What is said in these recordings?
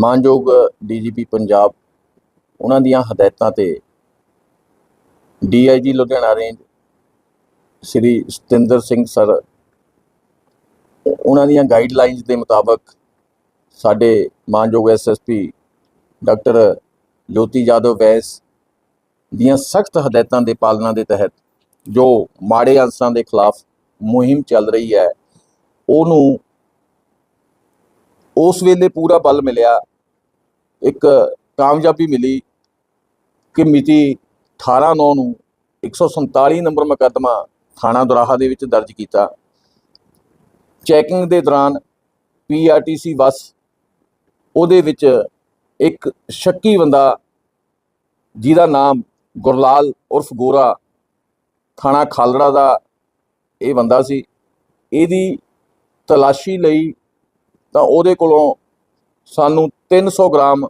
ਮਾਨਯੋਗ ਡੀਜੀਪੀ ਪੰਜਾਬ, ਉਹਨਾਂ ਦੀਆਂ ਹਦਾਇਤਾਂ ਤੇ DIG Ludhiana range Shri Satinder Singh sir, ਉਹਨਾਂ ਦੀਆਂ ਗਾਈਡਲਾਈਨਸ ਦੇ ਮੁਤਾਬਕ ਸਾਡੇ ਮਾਨਯੋਗ ਐਸਐਸਪੀ ਡਾਕਟਰ ਜੋਤੀ ਜਾਦਵ ਵੈਸ ਦੀਆਂ ਸਖਤ ਹਦਾਇਤਾਂ ਦੇ ਪਾਲਣਾ ਦੇ ਤਹਿਤ ਜੋ ਮਾੜੇ ਅਨਸਰਾਂ ਦੇ ਖਿਲਾਫ ਮੁਹਿੰਮ ਚੱਲ ਰਹੀ ਹੈ, ਉਹਨੂੰ ਉਸ ਵੇਲੇ ਪੂਰਾ ਬਲ ਮਿਲਿਆ ਇੱਕ ਕਾਮਯਾਬੀ ਮਿਲੀ ਕਿ ਮਿਤੀ 18 9 ਨੂੰ 147 ਨੰਬਰ ਮੁਕੱਦਮਾ ਥਾਣਾ ਦੁਰਾਹਾ ਦੇ ਵਿੱਚ ਦਰਜ ਕੀਤਾ। ਚੈਕਿੰਗ ਦੇ ਦੌਰਾਨ ਪੀਆਰਟੀਸੀ ਬੱਸ ਉਹਦੇ ਵਿੱਚ ਇੱਕ ਸ਼ੱਕੀ ਬੰਦਾ ਜਿਹਦਾ ਨਾਮ ਗੁਰਲਾਲ ਉਰਫ ਗੋਰਾ ਥਾਣਾ ਖਾਲੜਾ ਦਾ ਇਹ ਬੰਦਾ ਸੀ। ਇਹਦੀ ਤਲਾਸ਼ੀ ਲਈ ਤਾਂ ਉਹਦੇ ਕੋਲੋਂ ਸਾਨੂੰ 300 ਗ੍ਰਾਮ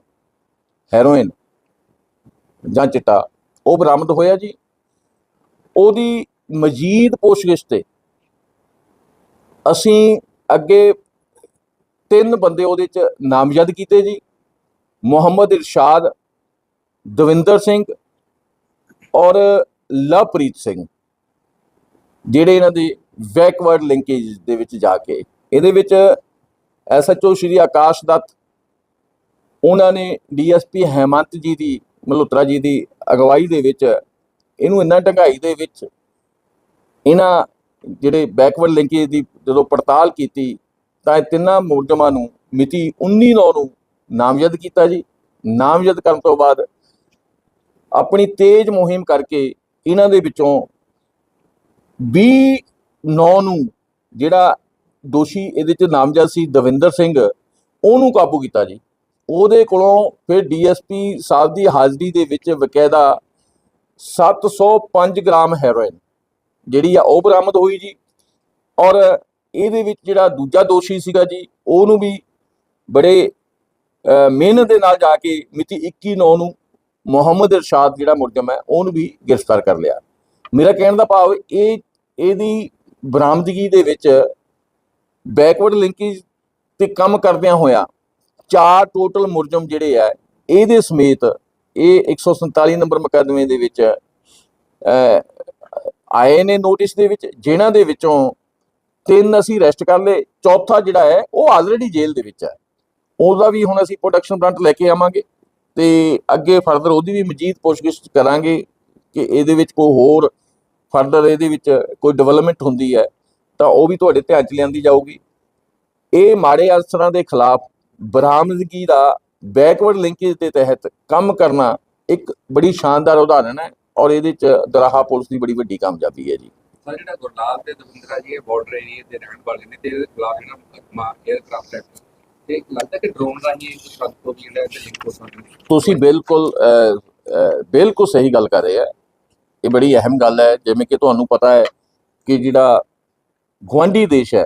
ਹੈਰੋਇਨ ਜਾਂ ਚਿੱਟਾ, ਉਹ ਬਰਾਮਦ ਹੋਇਆ ਜੀ। ਉਹਦੀ ਮਜੀਦ ਪੁੱਛਗਿੱਛ ਤੇ ਅਸੀਂ ਅੱਗੇ ਤਿੰਨ ਬੰਦੇ ਉਹਦੇ ਚ ਨਾਮਜ਼ਦ ਕੀਤੇ ਜੀ। ਮੁਹੰਮਦ ਇਰਸ਼ਾਦ, ਦਵਿੰਦਰ ਸਿੰਘ ਔਰ ਲਵਪ੍ਰੀਤ ਸਿੰਘ, ਜਿਹੜੇ ਇਹਨਾਂ ਦੇ ਬੈਕਵਰਡ ਲਿੰਕੇਜ ਦੇ ਵਿੱਚ ਜਾ ਕੇ। ਇਹਦੇ ਵਿੱਚ ਐਸਐਚਓ ਸ਼੍ਰੀ ਆਕਾਸ਼ ਦੱਤ ਉਹਨਾਂ ਨੇ ਡੀਐਸਪੀ ਹੈਮੰਤ ਜੀ ਦੀ, ਮਲਹੋਤਰਾ ਜੀ ਦੀ ਅਗਵਾਈ ਦੇ ਵਿੱਚ ਇਹਨੂੰ ਇੰਨਾ ਢੰਗਾਈ ਦੇ ਵਿੱਚ ਇਹਨਾਂ ਜਿਹੜੇ ਬੈਕਵਰਡ ਲਿੰਕੇਜ ਦੀ ਜਦੋਂ ਪੜਤਾਲ ਕੀਤੀ, ਤਾਂ ਇਹ ਤਿੰਨਾਂ ਮੁਲਜ਼ਮਾਂ ਨੂੰ ਮਿਤੀ 19 ਨੌ ਨੂੰ ਨਾਮਜ਼ਦ ਕੀਤਾ ਜੀ। ਨਾਮਜ਼ਦ ਕਰਨ ਤੋਂ ਬਾਅਦ ਆਪਣੀ ਤੇਜ਼ ਮੁਹਿੰਮ ਕਰਕੇ ਇਹਨਾਂ ਦੇ ਵਿੱਚੋਂ 20 ਨੌ ਨੂੰ ਜਿਹੜਾ ਦੋਸ਼ੀ ਇਹਦੇ ਚ ਨਾਮਜ਼ਦ ਸੀ ਦਵਿੰਦਰ ਸਿੰਘ, ਉਹਨੂੰ ਕਾਬੂ ਕੀਤਾ ਜੀ। ਉਹਦੇ ਕੋਲੋਂ ਫਿਰ ਡੀਐਸਪੀ ਸਾਹਿਬ ਦੀ ਹਾਜ਼ਰੀ ਦੇ ਵਿੱਚ ਬਕਾਇਦਾ 705 ਗ੍ਰਾਮ ਹੈਰੋਇਨ, ਜਿਹੜੀ ਆ ਉਹ ਬਰਾਮਦ ਹੋਈ ਜੀ। ਔਰ ਇਹਦੇ ਵਿੱਚ ਜਿਹੜਾ ਦੂਜਾ ਦੋਸ਼ੀ ਸੀਗਾ ਜੀ, ਉਹਨੂੰ ਵੀ ਬੜੇ ਮਿਹਨਤ ਦੇ ਨਾਲ ਜਾ ਕੇ ਮਿਤੀ 21 ਨੌ ਨੂੰ ਮੁਹੰਮਦ ਇਰਸ਼ਾਦ ਜਿਹੜਾ ਮੁਲਜ਼ਮ ਹੈ, ਉਹਨੂੰ ਵੀ ਗ੍ਰਿਫਤਾਰ ਕਰ ਲਿਆ। ਮੇਰਾ ਕਹਿਣ ਦਾ ਭਾਵ ਇਹ, ਇਹਦੀ ਬਰਾਮਦਗੀ ਦੇ ਵਿੱਚ ਬੈਕਵਰਡ ਲਿੰਕੇਜ ਤੇ ਕੰਮ ਕਰਦਿਆਂ ਹੋਇਆ ਚਾਰ ਟੋਟਲ ਮੁਲਜ਼ਮ ਜਿਹੜੇ ਆ, ਇਹਦੇ ਸਮੇਤ ਇਹ 147 ਨੰਬਰ ਮੁਕੱਦਮੇ ਦੇ ਵਿੱਚ ਆਏ ਨੇ ਨੋਟਿਸ ਦੇ ਵਿੱਚ, ਜਿਨ੍ਹਾਂ ਦੇ ਵਿੱਚੋਂ ਤਿੰਨ ਅਸੀਂ ਅਰੈਸਟ ਕਰ ਲਏ, ਚੌਥਾ ਜਿਹੜਾ ਹੈ, ਉਹ ਆਲਰੇਡੀ ਜੇਲ੍ਹ ਦੇ ਵਿੱਚ ਹੈ। ਉਹਦਾ ਵੀ ਹੁਣ ਅਸੀਂ ਪ੍ਰੋਟੈਕਸ਼ਨ ਫਰੰਟ ਲੈ ਕੇ ਆਵਾਂਗੇ ਤੇ ਅੱਗੇ ਫਰਦਰ ਉਹਦੀ ਵੀ ਮਜੀਦ ਪੁੱਛਗਿੱਛ ਕਰਾਂਗੇ ਕਿ ਇਹਦੇ ਵਿੱਚ ਕੋਈ ਹੋਰ ਫਰਦਰ ਇਹਦੇ ਵਿੱਚ ਕੋਈ ਡਿਵੈਲਪਮੈਂਟ ਹੁੰਦੀ ਹੈ, ਤਾਂ ਉਹ ਵੀ ਤੁਹਾਡੇ ਧਿਆਨ ਚ ਲਿਆਂਦੀ ਜਾਊਗੀ। ਇਹ ਮਾੜੇ ਅਨਸਰਾਂ ਦੇ ਖਿਲਾਫ ਬਰਾਮਦਗੀ ਦਾ ਬੈਕਵਰਡ ਲਿੰਕੇਜ ਦੇ ਤਹਿਤ ਕੰਮ ਕਰਨਾ ਇੱਕ ਬੜੀ ਸ਼ਾਨਦਾਰ ਉਦਾਹਰਣ ਹੈ ਔਰ ਇਹਦੇ ਚ ਦਰਾਹਾ ਪੁਲਿਸ ਦੀ ਬੜੀ ਵੱਡੀ ਕਾਮਯਾਬੀ ਹੈ ਜੀ। ਸਰ ਜਿਹੜਾ ਗੁਰਲਾਲ ਤੇ ਦਵਿੰਦਰਾ ਜੀ ਇਹ ਬਾਰਡਰ ਏਰੀਆ ਦੇ ਰਹਿਣ ਵਾਲੇ ਨੇ ਤੇ ਇਹਦੇ ਖਿਲਾਫ ਜਿਹੜਾ ਮੁਕੱਦਮਾ 에ਅਰਕ੍ਰਾਫਟ ਐਕਟ ਤੇ ਲੱਗਦਾ ਕਿ ਡਰੋਨ ਰਾਹੀਂ ਇਹ ਸਭ ਤੋਂ ਵੀ ਜਿਹੜਾ ਇਹਦੇ ਲਿੰਕ ਹੋ ਸਕਦਾ ਤੁਸੀਂ ਬਿਲਕੁਲ ਬਿਲਕੁਲ ਸਹੀ ਗੱਲ ਕਰ ਰਹੇ ਆ। ਇਹ ਬੜੀ ਅਹਿਮ ਗੱਲ ਹੈ ਜਿਵੇਂ ਕਿ ਤੁਹਾਨੂੰ ਪਤਾ ਹੈ ਕਿ ਜਿਹੜਾ ਗੁਆਂਢੀ ਦੇਸ਼ ਹੈ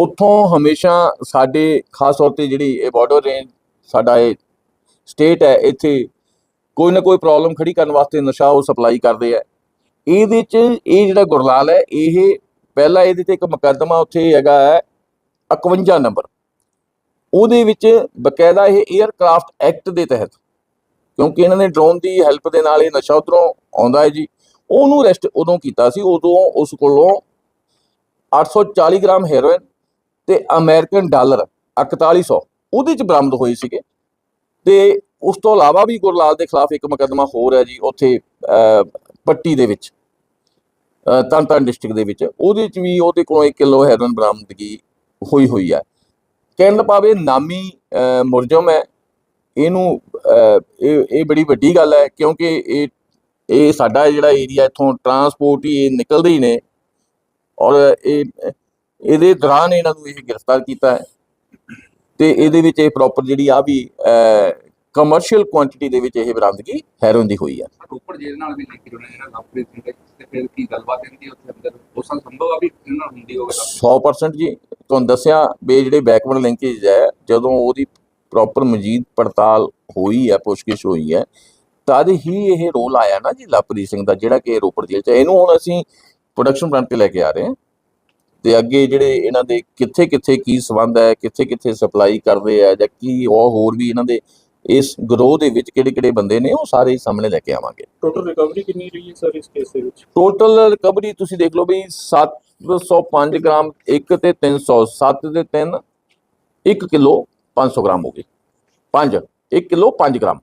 ਉੱਥੋਂ ਹਮੇਸ਼ਾ ਸਾਡੇ, ਖਾਸ ਤੌਰ ਤੇ ਜਿਹੜੀ ਇਹ ਬਾਰਡਰ ਰੇਂਜ ਸਾਡਾ ਇਹ ਸਟੇਟ ਹੈ, ਇੱਥੇ ਕੋਈ ਨਾ ਕੋਈ ਪ੍ਰੋਬਲਮ ਖੜੀ ਕਰਨ ਵਾਸਤੇ ਨਸ਼ਾ ਉਹ ਸਪਲਾਈ ਕਰਦੇ ਆ ਇਹਦੇ ਚ ਇਹ ਜਿਹੜਾ ਗੁਰਲਾਲ ਹੈ, ਇਹ ਪਹਿਲਾ ਇਹਦੇ ਤੇ ਇੱਕ ਮੁਕੱਦਮਾ ਉੱਥੇ ਹੈਗਾ ਹੈ 51 ਨੰਬਰ। ਉਹਦੇ ਵਿੱਚ ਬਕਾਇਦਾ ਇਹ 에ਅਰਕ੍ਰਾਫਟ ਐਕਟ ਦੇ ਤਹਿਤ, ਕਿਉਂਕਿ ਇਹਨਾਂ ਨੇ ਡਰੋਨ ਦੀ ਹੈਲਪ ਦੇ ਨਾਲ ਇਹ ਨਸ਼ਾ ਉਧਰੋਂ ਆਉਂਦਾ ਹੈ ਜੀ, ਉਹਨੂੰ ਅਰੈਸਟ ਉਦੋਂ ਕੀਤਾ ਸੀ, ਉਦੋਂ ਉਸ ਕੋਲੋਂ 840 ਗ੍ਰਾਮ ਹੈਰੋਇਨ ਤੇ ਅਮਰੀਕਨ ਡਾਲਰ 4100 ਉਹਦੇ ਚ ਬਰਾਮਦ ਹੋਏ ਸੀਗੇ। ਤੇ ਉਸ ਤੋਂ ਇਲਾਵਾ ਵੀ ਗੁਰਲਾਲ ਦੇ ਖਿਲਾਫ ਇੱਕ ਮੁਕੱਦਮਾ ਹੋਰ ਹੈ ਜੀ ਉੱਥੇ ਪੱਟੀ ਦੇ ਵਿੱਚ ਅਹ, ਤਰਨਤਾਰਨ ਡਿਸਟ੍ਰਿਕਟ ਦੇ ਵਿੱਚ। ਉਹਦੇ ਚ ਵੀ ਉਹਦੇ ਕੋਲੋਂ 1 ਕਿਲੋ ਹੈਰੋਇਨ ਬਰਾਮਦਗੀ ਹੋਈ ਹੋਈ ਹੈ। ਕਹਿਣ ਦਾ ਨਾਮੀ ਅਹ, ਮੁਲਜ਼ਮ ਹੈ। ਇਹਨੂੰ ਇਹ ਇਹ ਬੜੀ ਵੱਡੀ ਗੱਲ ਹੈ ਕਿਉਂਕਿ ਇਹ ਇਹ ਸਾਡਾ ਜਿਹੜਾ ਏਰੀਆ ਇੱਥੋਂ ਟਰਾਂਸਪੋਰਟ ਹੀ ਇਹ ਨਿਕਲਦੇ ਹੀ ਨੇ। ਔਰ ਇਹ ਇਹਦੇ ਦੌਰਾਨ ਇਹਨਾਂ ਨੂੰ ਇਹ ਗ੍ਰਿਫਤਾਰ ਕੀਤਾ ਹੈ ਤੇ ਇਹਦੇ ਵਿੱਚ ਇਹ ਪ੍ਰੋਪਰ ਜਿਹੜੀ ਆ ਵੀ ਕਮਰਸ਼ੀਅਲ ਕੁਆਂਟੀਟੀ ਦੇ ਵਿੱਚ ਇਹ ਬਰਾਮਦਗੀ ਹੈਰੋਇਨ ਦੀ ਹੋਈ ਹੈ। ਰੋਪੜ ਜੇਲ੍ਹ ਨਾਲ ਵੀ ਲਿੰਕ ਜੁੜਿਆ ਜਿਹੜਾ ਲਵਪ੍ਰੀਤ ਸਿੰਘ ਤੇ ਫਿਰ ਕੀ ਗੱਲਬਾਤ ਹੁੰਦੀ ਹੈ ਉੱਥੇ ਅੰਦਰ? ਹੋ ਸਕਦਾ ਸੰਭਵ ਆ ਵੀ ਇਹਨਾਂ ਨਾਲ ਹੁੰਦੀ ਹੋਵੇ ਤਾਂ? 100% ਜੀ ਤੁਹਾਨੂੰ ਦੱਸਿਆ ਵੀ ਜਿਹੜੇ ਬੈਕਵਰਡ ਲਿੰਕੇਜ ਹੈ ਜਦੋਂ ਉਹਦੀ ਪ੍ਰੋਪਰ ਮਜੀਦ ਪੜਤਾਲ ਹੋਈ ਹੈ ਪੁੱਛਗਿੱਛ ਹੋਈ ਹੈ ਤਦ ਹੀ ਇਹ ਰੋਲ ਆਇਆ ਨਾ ਜੀ ਲਵਪ੍ਰੀਤ ਸਿੰਘ ਦਾ ਜਿਹੜਾ ਕਿ ਰੋਪੜ ਜੇਲ੍ਹ ਚ। ਇਹਨੂੰ ਹੁਣ ਅਸੀਂ ਪ੍ਰੋਡਕਸ਼ਨ ਫਰੰਟ ਤੇ ਲੈ ਕੇ ਆ ਰਹੇ ਹਾਂ। ਤੇ ਅੱਗੇ ਜਿਹੜੇ ਇਹਨਾਂ ਦੇ ਕਿੱਥੇ ਕਿੱਥੇ ਕੀ ਸਬੰਧ ਹੈ ਕਿੱਥੇ ਕਿੱਥੇ ਸਪਲਾਈ ਕਰਦੇ ਆ ਜਾਂ ਕੀ ਉਹ ਹੋਰ ਵੀ ਇਹਨਾਂ ਦੇ ਇਸ ਗਰੋਹ ਦੇ ਵਿੱਚ ਕਿਹੜੇ ਕਿਹੜੇ ਬੰਦੇ ਨੇ ਉਹ ਸਾਰੇ ਸਾਹਮਣੇ ਲੈ ਕੇ ਆਵਾਂਗੇ। ਟੋਟਲ ਰਿਕਵਰੀ ਕਿੰਨੀ ਰਹੀ ਹੈ ਸਰ ਇਸ ਕੇਸ ਦੇ ਵਿੱਚ? ਟੋਟਲ ਰਿਕਵਰੀ ਤੁਸੀਂ ਦੇਖ ਲਓ ਵੀ 705 ਗ੍ਰਾਮ 1 ਤੇ 300 7 ਤੇ 3 1 ਕਿਲੋ 500 ਗ੍ਰਾਮ ਹੋ ਗਈ। 5 1 ਕਿਲੋ 5 ਗ੍ਰਾਮ।